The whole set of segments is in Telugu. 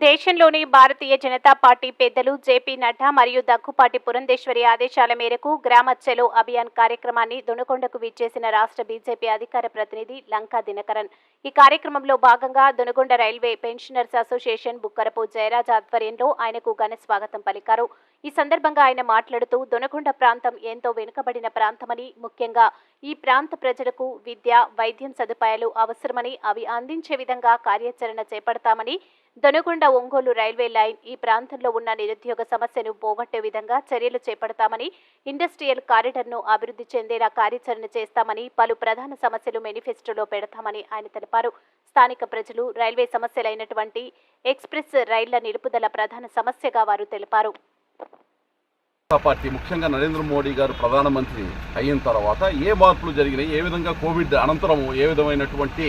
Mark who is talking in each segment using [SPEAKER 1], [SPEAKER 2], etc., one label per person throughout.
[SPEAKER 1] దేశంలోని భారతీయ జనతా పార్టీ పెద్దలు జేపీ నడ్డా మరియు దగ్గుపాటి పురంధేశ్వరి ఆదేశాల మేరకు గ్రామ చెలో అభియాన్ కార్యక్రమాన్ని దొనకొండకు విచ్చేసిన రాష్ట్ర బీజేపీ అధికార ప్రతినిధి లంకా దినకరన్. ఈ కార్యక్రమంలో భాగంగా Donakonda railway pensioners association Bukkarapu Jayaraj ఆధ్వర్యంలో ఆయనకు ఘన స్వాగతం పలికారు. ఈ సందర్భంగా ఆయన మాట్లాడుతూ దొనకొండ ప్రాంతం ఎంతో వెనుకబడిన ప్రాంతమని ముఖ్యంగా ఈ ప్రాంత ప్రజలకు విద్య వైద్యం సదుపాయాలు అవసరమని అవి అందించే విధంగా కార్యాచరణ చేపడతామని దొనగొండ ఒంగోలు రైల్వే లైన్ ఈ ప్రాంతంలో ఉన్న నిరుద్యోగ సమస్యను పోగొట్టే విధంగా చర్యలు చేపడతామని ఇండస్ట్రియల్ కారిడర్ను అభివృద్ధి చెందేలా కార్యాచరణ చేస్తామని పలు ప్రధాన సమస్యలు మేనిఫెస్టోలో పెడతామని ఆయన తెలిపారు. స్థానిక ప్రజలు రైల్వే సమస్యలైనటువంటి ఎక్స్ప్రెస్ రైళ్ళ నిలుపుదల ప్రధాన సమస్యగా వారు తెలిపారు.
[SPEAKER 2] పార్టీ ముఖ్యంగా నరేంద్ర మోడీ గారు ప్రధానమంత్రి అయిన తర్వాత ఏ మార్పులు జరిగినాయి ఏ విధంగా కోవిడ్ అనంతరం ఏ విధమైనటువంటి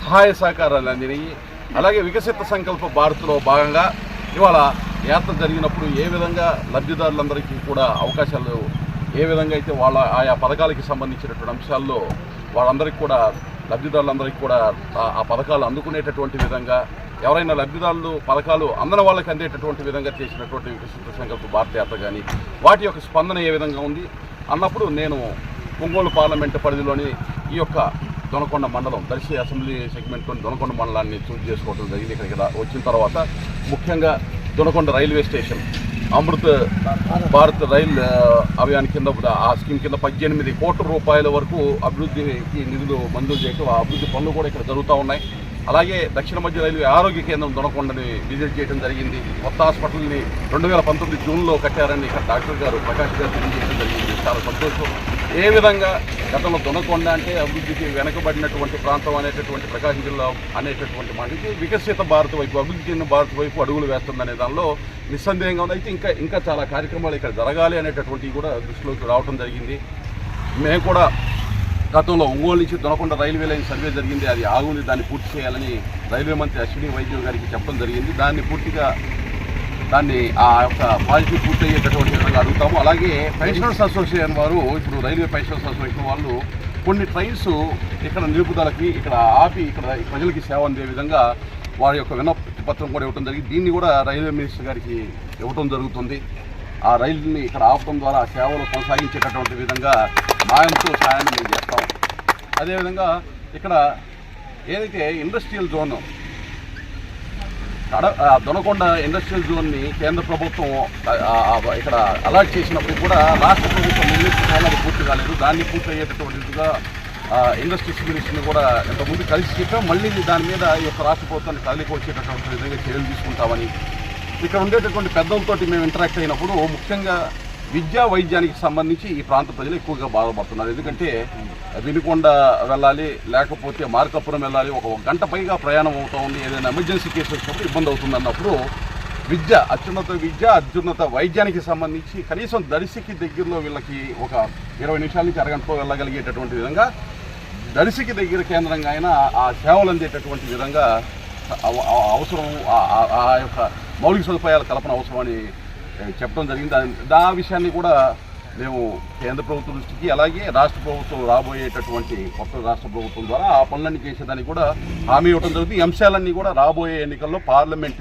[SPEAKER 2] సహాయ సహకారాలు అందినాయి అలాగే వికసిత సంకల్ప భారత్లో భాగంగా ఇవాళ యాత్ర జరిగినప్పుడు ఏ విధంగా లబ్ధిదారులందరికీ కూడా అవకాశాలు ఏ విధంగా అయితే వాళ్ళ ఆయా పథకాలకి సంబంధించినటువంటి అంశాల్లో వాళ్ళందరికీ కూడా లబ్ధిదారులందరికీ కూడా ఆ- పథకాలు అందుకునేటటువంటి విధంగా ఎవరైనా లబ్ధిదారులు పథకాలు అందన వాళ్ళకి అందేటటువంటి విధంగా చేసినటువంటి వికసిత సంకల్ప భారత యాత్ర కానీ వాటి యొక్క స్పందన ఏ విధంగా ఉంది? అన్నప్పుడు నేను ఒంగోలు పార్లమెంటు పరిధిలోని ఈ యొక్క దొనకొండ మండలం దర్శి అసెంబ్లీ సెగ్మెంట్లోని దొనకొండ మండలాన్ని చూజ్ చేసుకోవడం జరిగింది ఇక్కడికి వచ్చిన తర్వాత ముఖ్యంగా Donakonda railway station Amrit Bharat rail Abhiyan కింద ఆ స్కీమ్ కింద పద్దెనిమిది కోట్ల రూపాయల వరకు అభివృద్ధికి నిధులు మంజూరు చేయటం ఆ అభివృద్ధి పనులు కూడా ఇక్కడ జరుగుతూ ఉన్నాయి. అలాగే దక్షిణ మధ్య రైల్వే ఆరోగ్య కేంద్రం దొనకొండని విజిట్ చేయడం జరిగింది. కొత్త హాస్పిటల్ని రెండు వేల పంతొమ్మిది జూన్లో కట్టారని ఇక్కడ డాక్టర్ గారు ప్రకాష్ గారు తెలియజేయడం జరిగింది. చాలా సంతోషం. ఏ విధంగా గతంలో దునకొండ అంటే అభివృద్ధికి వెనకబడినటువంటి ప్రాంతం అనేటటువంటి ప్రకాశం జిల్లా అనేటటువంటి మనకి వికసిత భారత్ వైపు అభివృద్ధి చెందిన భారత్ వైపు అడుగులు వేస్తుందనే దానిలో నిస్సందేహంగా ఉంది. అయితే ఇంకా ఇంకా చాలా కార్యక్రమాలు ఇక్కడ జరగాలి అనేటటువంటివి కూడా దృష్టిలోకి రావడం జరిగింది. మేము కూడా గతంలో ఒంగోలు నుంచి దొనకొండ రైల్వే లైన్ సర్వే జరిగింది. అది ఆగుంది దాన్ని పూర్తి చేయాలని రైల్వే మంత్రి అశ్విని వైద్యం గారికి చెప్పడం జరిగింది. దాన్ని పూర్తిగా దాన్ని ఆ యొక్క పాలసీ పూర్తి అయ్యేటటువంటి విధంగా అడుగుతాము. అలాగే పెన్షనర్స్ అసోసియేషన్ వారు ఇప్పుడు రైల్వే పెన్షనర్స్ అసోసియేషన్ వాళ్ళు కొన్ని ట్రైన్స్ ఇక్కడ నిలుపుదలకి ఇక్కడ ఆపి ఇక్కడ ప్రజలకి సేవ అందే విధంగా వారి యొక్క వినతి పత్రం కూడా ఇవ్వడం జరిగింది. దీన్ని కూడా రైల్వే మినిస్టర్ గారికి ఇవ్వడం జరుగుతుంది. ఆ రైలుని ఇక్కడ ఆపడం ద్వారా సేవలు కొనసాగించేటటువంటి విధంగా మాయంతో సాయాన్ని మేము చేస్తాం. అదేవిధంగా ఇక్కడ ఏదైతే ఇండస్ట్రియల్ జోన్ కడ దొనకొండ ఇండస్ట్రియల్ జోన్ని కేంద్ర ప్రభుత్వం ఇక్కడ అలాట్ చేసినప్పుడు కూడా రాష్ట్ర ప్రభుత్వం నిర్ణయించిన పూర్తి కాలేదు. దాన్ని పూర్తి అయ్యేటటువంటిగా ఇండస్ట్రీస్ మినిస్టర్ని కూడా ఇంతకుముందు కలిసి చెప్పాం. మళ్ళీ దాని మీద ఈ యొక్క రాష్ట్ర ప్రభుత్వాన్ని కదలికి వచ్చేటటువంటి విధంగా చర్యలు తీసుకుంటామని. ఇక్కడ ఉండేటటువంటి పెద్దలతోటి మేము ఇంటరాక్ట్ అయినప్పుడు ముఖ్యంగా విద్యా వైద్యానికి సంబంధించి ఈ ప్రాంత ప్రజలు ఎక్కువగా బాధపడుతున్నారు. ఎందుకంటే వినుకొండ వెళ్ళాలి లేకపోతే మార్కాపురం వెళ్ళాలి ఒక గంట పైగా ప్రయాణం అవుతూ ఉంది. ఏదైనా ఎమర్జెన్సీ కేసు వచ్చినప్పుడు ఇబ్బంది అవుతుంది అన్నప్పుడు విద్య అత్యున్నత విద్య అత్యున్నత వైద్యానికి సంబంధించి కనీసం దర్శికి దగ్గరలో వీళ్ళకి ఒక ఇరవై నిమిషాల నుంచి అరగంటలో వెళ్ళగలిగేటటువంటి విధంగా దర్శికి దగ్గర కేంద్రంగా అయినా ఆ సేవలు అందేటటువంటి విధంగా అవసరం ఆ- యొక్క మౌలిక సదుపాయాల కల్పన అవసరమని అని చెప్పడం జరిగింది. దాని- దా విషయాన్ని కూడా మేము కేంద్ర ప్రభుత్వం దృష్టికి అలాగే రాష్ట్ర ప్రభుత్వం రాబోయేటటువంటి కొత్త రాష్ట్ర ప్రభుత్వం ద్వారా ఆ పనులన్నీ చేసేదానికి కూడా హామీ ఇవ్వడం జరుగుతుంది. ఈ అంశాలన్నీ కూడా రాబోయే ఎన్నికల్లో పార్లమెంట్